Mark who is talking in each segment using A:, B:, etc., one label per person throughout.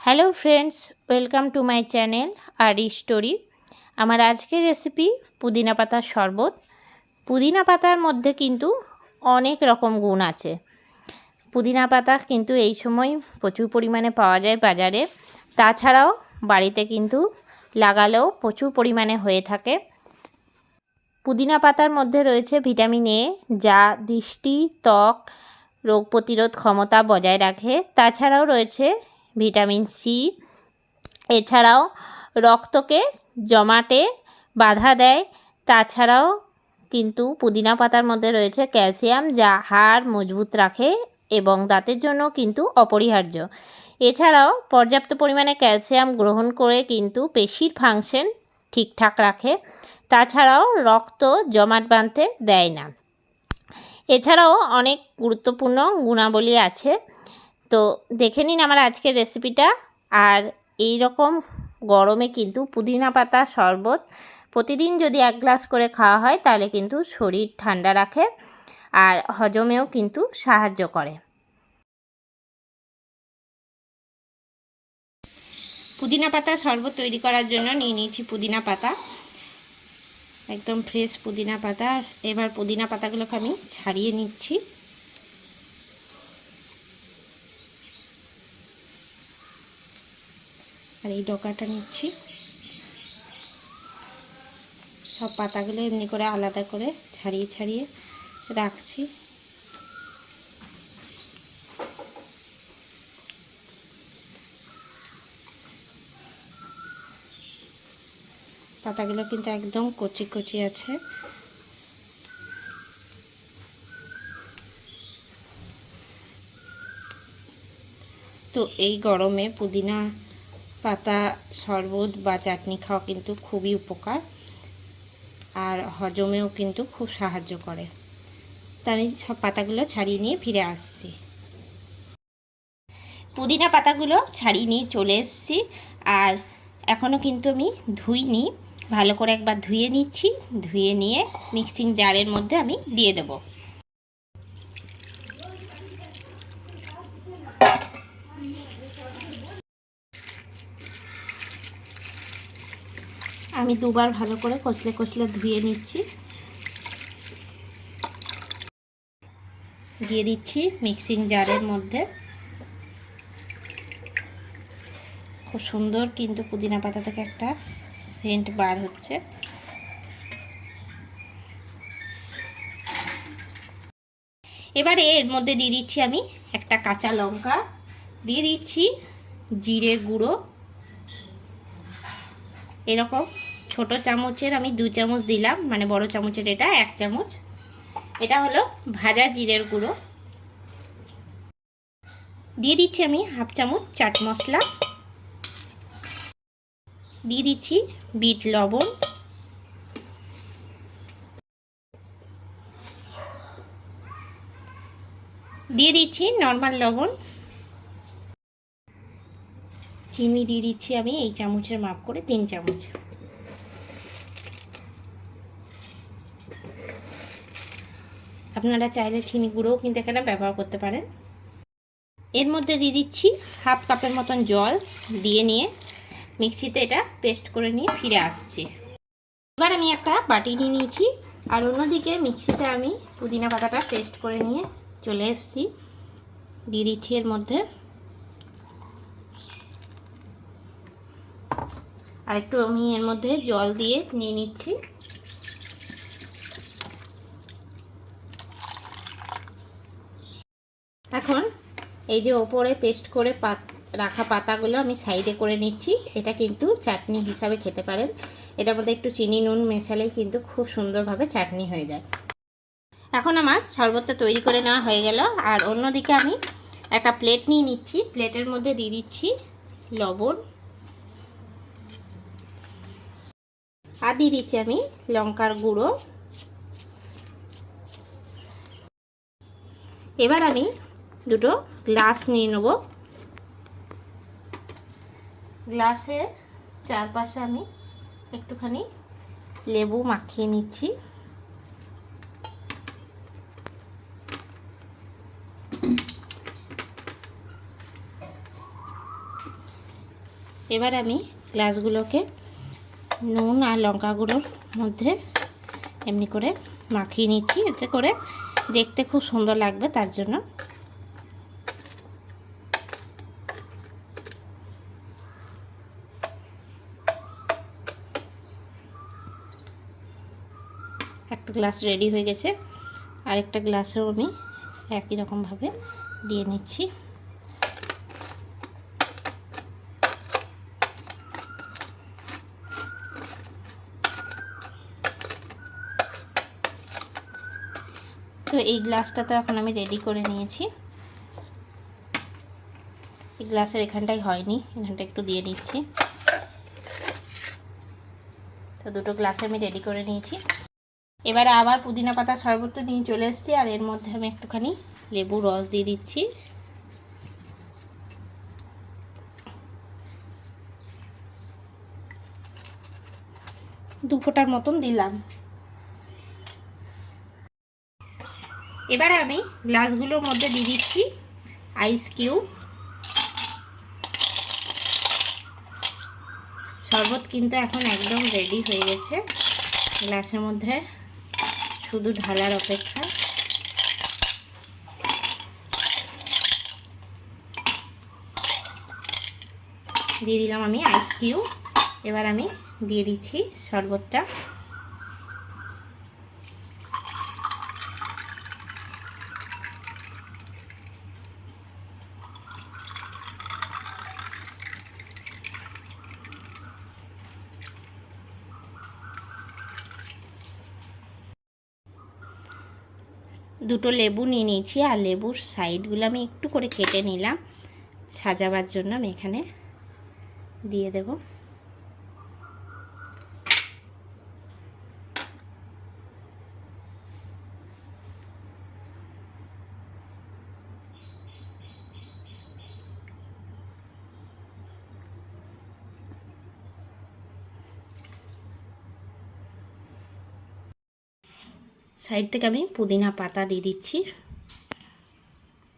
A: Hello friends, welcome to my channel R story. আমার আজকের recipe পুদিনা পাতার শরবত। পুদিনা পাতার মধ্যে কিন্তু অনেক রকম গুণ আছে। পুদিনা পাতা কিন্তু এই সময় প্রচুর পরিমাণে পাওয়া যায় বাজারে। তাছাড়াও বাড়িতে কিন্তু লাগালেও প্রচুর পরিমাণে হয়ে থাকে। পুদিনা পাতার মধ্যে রয়েছে ভিটামিন এ, যা দৃষ্টি, ত্বক, রোগ প্রতিরোধ ক্ষমতা বজায় রাখে। তাছাড়াও রয়েছে ভিটামিন সি। এছাড়াও রক্তকে জমাটে বাধা দেয়। তাছাড়াও কিন্তু পুদিনা পাতার মধ্যে রয়েছে ক্যালসিয়াম, যা হাড় মজবুত রাখে এবং দাঁতের জন্য কিন্তু অপরিহার্য। এছাড়াও পর্যাপ্ত পরিমাণে ক্যালসিয়াম গ্রহণ করে কিন্তু পেশির ফাংশন ঠিকঠাক রাখে। তাছাড়াও রক্ত জমাট বাঁধতে দেয় না। এছাড়াও অনেক গুরুত্বপূর্ণ গুণাবলী আছে। তো দেখে নিন আমার আজকের রেসিপিটা আর এই রকম গরমে কিন্তু পুদিনা পাতা শরবত প্রতিদিন যদি এক গ্লাস করে খাওয়া হয়, তাহলে কিন্তু শরীর ঠান্ডা রাখে আর হজমেও কিন্তু সাহায্য করে। পুদিনা পাতা শরবত তৈরি করার জন্য নিয়ে নিয়েছি পুদিনা পাতা। একদম ফ্রেশ পুদিনা পাতা। এবার পুদিনা পাতাগুলোকে আমি ছাড়িয়ে নিচ্ছি। আর এই ডকাটা নিচ্ছি। সব পাতাগুলো এমনি করে আলাদা করে ছাড়িয়ে ছাড়িয়ে রাখছি। পাতাগুলো কিন্তু একদম কচি কচি আছে। তো এই গরমে পুদিনা পাতা, শরবত বা চাটনি খাওয়া কিন্তু খুবই উপকার। আর হজমেও কিন্তু খুব সাহায্য করে। তা আমি সব পাতাগুলো ছাড়িয়ে নিয়ে ফিরে আসছি। পুদিনা পাতাগুলো ছাড়িয়ে নিয়ে চলে এসেছি। আর এখনও কিন্তু আমি ধুইনি। ভালো করে একবার ধুয়ে নিচ্ছি। ধুয়ে নিয়ে মিক্সিং জারের মধ্যে আমি দিয়ে দেবো। আমি দুবার ভালো করে কষলে কষলে ধুয়ে নিচ্ছি। দিয়ে দিচ্ছি মিক্সিং জারের মধ্যে। খুব সুন্দর কিন্তু পুদিনা পাতা থেকে একটা সেন্ট বার হচ্ছে। এবারে এর মধ্যে দিয়ে দিচ্ছি আমি একটা কাঁচা লঙ্কা। দিয়ে দিচ্ছি জিরে গুঁড়ো। এরকম ছোট চামচের আমি দু চামচ দিলাম মানে বড় চামচের এটা, এক চামচ। এটা হলো ভাজা জিরের গুঁড়ো। দিয়ে দিচ্ছি আমি হাফ চামচ চাট মশলা। দিয়ে দিচ্ছি বিট লবণ। দিয়ে দিচ্ছি নর্মাল লবণ। চিনি দিয়ে দিচ্ছি আমি, এই চামচের মাপ করে তিন চামচ। আপনারা চাইলে চিনি গুঁড়োও কিন্তু এখানে ব্যবহার করতে পারেন। এর মধ্যে দিয়ে দিচ্ছি হাফ কাপের মতন জল দিয়ে নিয়ে মিক্সিতে এটা পেস্ট করে নিয়ে ফিরে আসছি। এবার আমি একটা বাটি নিয়ে নিয়েছি আর অন্যদিকে মিক্সিতে আমি পুদিনা পাতাটা পেস্ট করে নিয়ে চলে এসেছি। দিয়ে দিচ্ছি এর মধ্যে আর একটু আমি এর মধ্যে জল দিয়ে নিয়ে নিচ্ছি। এখন এই যে ওপরে পেস্ট করে পাত রাখা পাতাগুলো আমি সাইডে করে নিচ্ছি। এটা কিন্তু চাটনি হিসাবে খেতে পারেন। এটার মধ্যে একটু চিনি, নুন মেশালেই কিন্তু খুব সুন্দরভাবে চাটনি হয়ে যায়। এখন আমার শরবতটা তৈরি করে নেওয়া হয়ে গেল। আর অন্যদিকে আমি একটা প্লেট নিয়ে নিচ্ছি। প্লেটের মধ্যে দিয়ে দিচ্ছি লবণ। আর দিয়ে দিচ্ছি আমি লঙ্কার গুঁড়ো। এবার আমি দুটো গ্লাস নিয়ে নেব। গ্লাসের চারপাশে আমি একটুখানি লেবু মাখিয়ে নিচ্ছি। এবার আমি গ্লাসগুলোকে নুন আর লঙ্কা গুঁড়োর মধ্যে এমনি করে মাখিয়ে নিচ্ছি। এতে করে দেখতে খুব সুন্দর লাগবে, তার জন্য একটা গ্লাস রেডি হয়ে গেছে। আরেকটা গ্লাসেও আমি একই রকমভাবে দিয়ে নিচ্ছি। তো এই গ্লাসটা তো এখন আমি রেডি করে নিয়েছি। এই গ্লাসের এখানটাই হয়নি, এখানটা একটু দিয়ে নিচ্ছি। তো দুটো গ্লাসে আমি রেডি করে নিয়েছি। এবারে আবার পুদিনা পাতা শরবত নিয়ে চলে এসেছি, আর এর মধ্যে আমি একটুখানি লেবু রস দিয়ে দিচ্ছি। দু ফোঁটার মতন দিলাম। এবারে আমি গ্লাসগুলোর মধ্যে দিয়ে দিচ্ছি আইস কিউব শরবত কিন্তু এখন একদম রেডি হয়ে গেছে। গ্লাসের মধ্যে শুধু ঢালার অপেক্ষা। দিয়ে দিলাম আমি আইস কিউব এবার আমি দিয়ে দিচ্ছি শরবতটা। দুটো লেবু নিয়ে নিয়েছি আর লেবুর সাইডগুলো আমি একটু করে কেটে নিলাম। সাজাবার জন্য আমি এখানে দিয়ে দেব। সাইড থেকে আমি পুদিনা পাতা দিয়ে দিচ্ছি।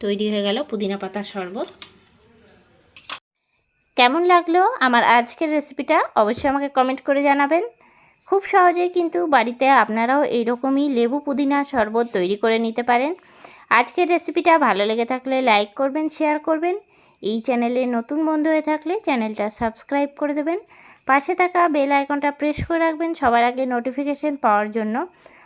A: তৈরি হয়ে গেল পুদিনা পাতার শরবত। কেমন লাগল আমার আজকের রেসিপিটা অবশ্যই আমাকে কমেন্ট করে জানাবেন। খুব সহজেই কিন্তু বাড়িতে আপনারাও এইরকমই লেবু পুদিনা শরবত তৈরি করে নিতে পারেন। আজকের রেসিপিটা ভালো লেগে থাকলে লাইক করবেন, শেয়ার করবেন। এই চ্যানেলে নতুন বন্ধু হয়ে থাকলে চ্যানেলটা সাবস্ক্রাইব করে দেবেন। পাশে থাকা বেল আইকনটা প্রেস করে রাখবেন সবার আগে নোটিফিকেশন পাওয়ার জন্য।